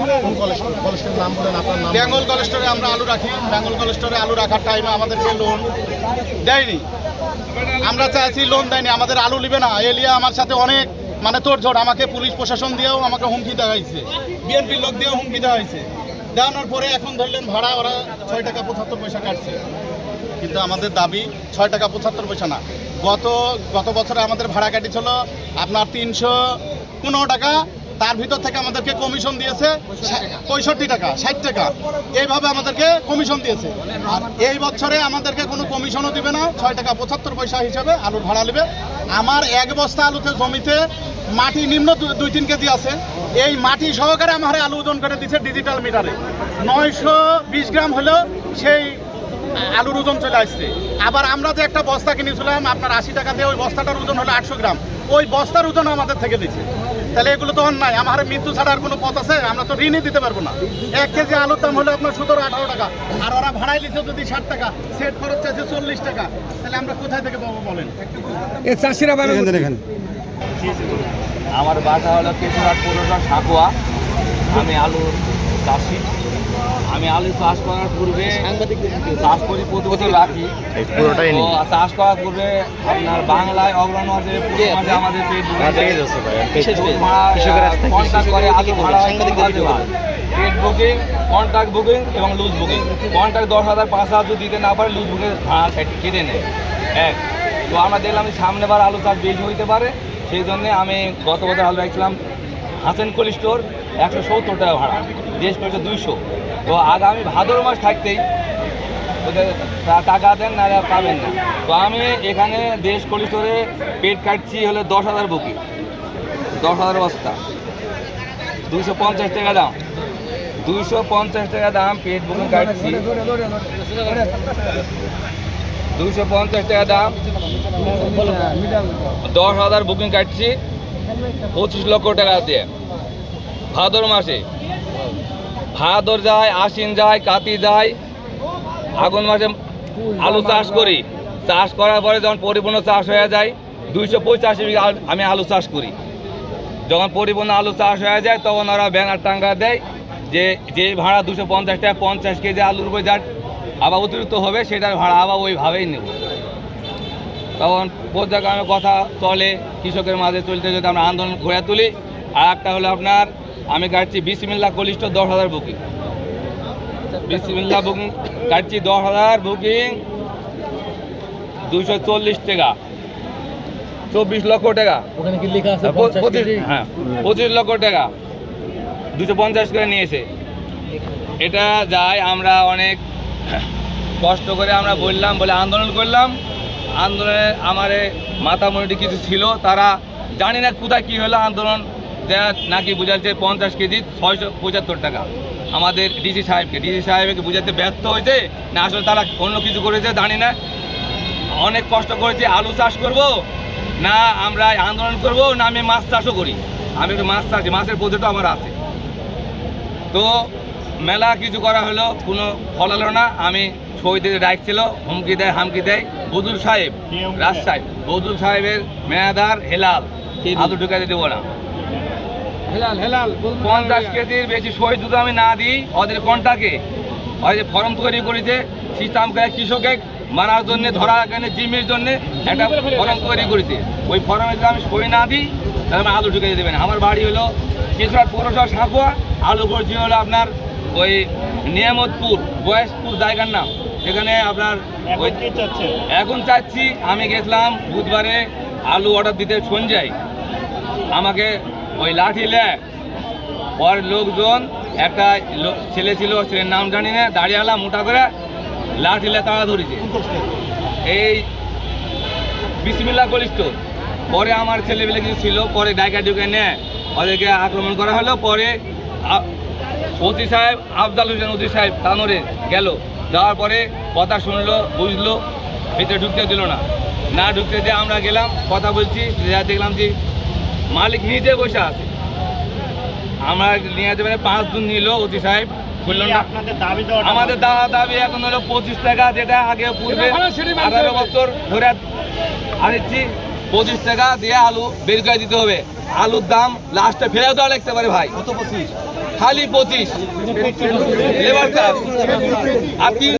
বলেন, আপনার নাম বেঙ্গল আমরা আলু রাখি। বেঙ্গল কলেস্টরে আলু রাখার টাইমে আমাদেরকে লোন দেয়নি। আমরা চাইছি লোন দেয়নি, আমাদের আলু নিবে না। এলিয়া আমার সাথে অনেক মানে তোড়ঝোড় আমাকে পুলিশ প্রশাসন দিয়েও আমাকে হুমকি দেওয়া হয়েছে। বিএনপির লোক দিয়েও হুমকি দেওয়া হয়েছে। দেওয়ানোর পরে এখন ধরলেন ভাড়া, ওরা ছয় টাকা পঁচাত্তর পয়সা কাটছে। কিন্তু আমাদের দাবি ছয় টাকা পঁচাত্তর পয়সা না। গত গত বছরে আমাদের ভাড়া কাটিছিল আপনার তিনশো পনেরো টাকা তার ভিতর থেকে আমাদেরকে কমিশন দিয়েছে পঁয়ষট্টি টাকা, ষাট টাকা। এইভাবে আমাদেরকে কমিশন দিয়েছে। আর এই বছরে আমাদেরকে কোনো কমিশনও দিবে না। ছয় টাকা পঁচাত্তর পয়সা হিসাবে আলুর ভাড়া নেবে। আমার এক বস্তা আলুতে জমিতে মাটি নিম্ন দুই তিন কেজি আছে। এই মাটি সহকারে আমার আলু ওজন করে দিচ্ছে ডিজিটাল মিটারে নয়শো বিশ গ্রাম হলেও সেই আলুর ওজন চলে আসছে। আবার আমরা যে একটা বস্তা কিনেছিলাম, আপনার আশি টাকা দিয়ে ওই বস্তাটার ওজন হলো আটশো গ্রাম। ওই বস্তার ওজন আমাদের থেকে দিচ্ছে তাহলে এগুলো তো অন্যায়। আমার মৃত্যু ছাড়া আর কোনো পথ আছে? আমরা তো ঋণই দিতে পারব না। এক কেজি আলুর দাম হলে আপনার সতেরো আঠারো টাকা। আর ওরা ভাড়াই নিচ্ছে যদি ষাট টাকা সেট খরচ চাইছে চল্লিশ টাকা। তাহলে আমরা কোথায় থেকে পাবো বলেন? এ চাষিরা আমার বাসা হলো কেশরহাট পৌরসভা সাকুয়া আমি আলুর চাষি। আমি আলু চাষ করার পূর্বে চাষ করি প্রতি বছর রাখি। পুরোটাই চাষ করার পূর্বে আপনার বাংলায় মাসে পুরো মাসে আমাদের পেট কন্ট্যাক্ট করে আলু ভাড়া পেড বুকিং কন্ট্যাক্ট বুকিং এবং লুজ বুকিং কন্ট্যাক্ট দশ হাজার পাঁচ হাজার যদি দিতে না পারে লুজ বুকিং ভাড়া কেটে নেয়। এক। তো আমরা দেখলাম যে সামনেবার আলু চাষ বেশি হইতে পারে। সেই জন্যে আমি গত বছর আলু রাখছিলাম হাসেন কোল্ড স্টোর একশো সত্তর টাকা ভাড়া, দেশ করেছে দুইশো। তো আগামী ভাদর মাস থাকতেই টাকা দেন না পাবেন না। তো আমি এখানে দেশ কোল্ড স্টোরে পেট কাটছি হলে দশ হাজার বুকি, দশ হাজার বস্তা। দুইশো পঞ্চাশ টাকা দাম, দুইশো পঞ্চাশ টাকা দাম পেট বুকিং কাটছি। দুইশো পঞ্চাশ টাকা দাম, দশ হাজার বুকিং কাটছি। পঁচিশ লক্ষ টাকা দিয়ে। ভাদর মাসে। ভাদর যায়, আশ্বিন যায়, কাতি যায়। আগুন মাসে আলু চাষ করি। চাষ করার পরে যখন পরিপূর্ণ চাষ হয়ে যায়, দুইশো পঁচাশি আমি আলু চাষ করি। যখন পরিপূর্ণ আলু চাষ হয়ে যায়, তখন ওরা ব্যানার টাঙ্গা দেয় যে যে ভাড়া দুশো পঞ্চাশ টাকা, পঞ্চাশ কেজি আলুর উপরে যার আবার অতিরিক্ত হবে, সেটার ভাড়া আবার ওইভাবেই নেব। তখন পর্যায়ক্রমে কথা চলে কৃষকের মাঝে চলতে যদি আমরা আন্দোলন ঘোরা তুলি। আর একটা হলো আপনার আমি কাটছি বিসমিল্লা কলিষ্ঠ দশ হাজার বুকিং। বিসমিল্লা বুকিং কাটছি দশ হাজার বুকিং দুশো চল্লিশ টাকা। চব্বিশ লক্ষ টাকা। ওখানে কি লেখা আছে পঁচিশ হ্যাঁ পঁচিশ লক্ষ টাকা। দুশো পঞ্চাশ করে নিয়েছে। এটা যায় আমরা অনেক কষ্ট করে আমরা বললাম বলে আন্দোলন করলাম। আন্দোলনে আমার মাতামুটি কিছু ছিল, তারা জানি না কোথায় কী হলো আন্দোলন নাকি বুঝাচ্ছে পঞ্চাশ কেজি ছয়শো পঁচাত্তর টাকা। আমাদের ডিসি সাহেবকে ডিসি সাহেবকে বুঝাতে ব্যর্থ হয়েছে, না আসলে তারা অন্য কিছু করেছে, জানি না। অনেক কষ্ট করেছে, আলু চাষ করব, না আমরা আন্দোলন করব, না আমি মাছ চাষও করি। আমি একটু মাছ চাষি, মাছের পদ্ধতি আমার আছে। তো মেলা কিছু করা হলো, কোনো ফল হলো না, আমি শহীদের ডাকছিল হুমকি দেয় হামকি দেয় বদুল সাহেব রাজ সাহেব। বদুল সাহেবের মেয়াদার হেলাল আলু ঢুকাতে দেবো না। পঞ্চাশ কেজির বেশি শহীদ যদি আমি না দিই ওদের কন্টাকে ওদের ফর্ম তৈরি করেছে সিস্টেম করে কৃষকে মারার জন্য ধরার জন্য জিমের জন্য একটা ফর্ম তৈরি করেছে। ওই ফর্মে যদি আমি সই না দিই তাহলে আমার আলু ঢুকে দেবেন আমার বাড়ি হলো কৃষক পৌরসভা সাঁকুয়া আলু করছি হলো আপনার ওই নিয়ামতপুর বয়সপুর জায়গার নাম। সেখানে আপনার এখন চাচ্ছি? আমি গেছিলাম বুধবারে আলু অর্ডার দিতে সঞ্জয় আমাকে ওই লাঠি লে ওর লোকজন একটা ছেলে ছিল ছেলের নাম জানি না দাঁড়িয়ে আলাম মোটা করে লাঠি লে তাড়া ধরেছে। এই বিসমিল্লা কলিস্ট পরে আমার ছেলেবেলে কিছু ছিল পরে ডাইকা ঢুকে নেয়। ওদেরকে আক্রমণ করা হলো পরে ওসি সাহেব আফজাল হোসেন ওসি সাহেব তানোরে গেল। যাওয়ার পরে কথা শুনলো বুঝলো ভিতরে ঢুকতে দিল না। না ঢুকতে দিয়ে আমরা গেলাম কথা বলছি যা দেখলাম যে মালিক নিজে বসে আছে। আমরা নিয়ে যেতে পারে পাঁচ দিন নিল ওসি সাহেব না। আমাদের দাওয়া দাবি এখন হলো পঁচিশ টাকা যেটা আগে পূর্বে আঠারো বছর ধরে আনিচ্ছি পঁচিশ টাকা দিয়ে আলু বের করে দিতে হবে। আলুর দাম লাস্টে ফেরেও দেওয়া লাগতে পারে ভাই। কত পঁচিশ? খালি পঁচিশ। লেবার চার্জ আর তিন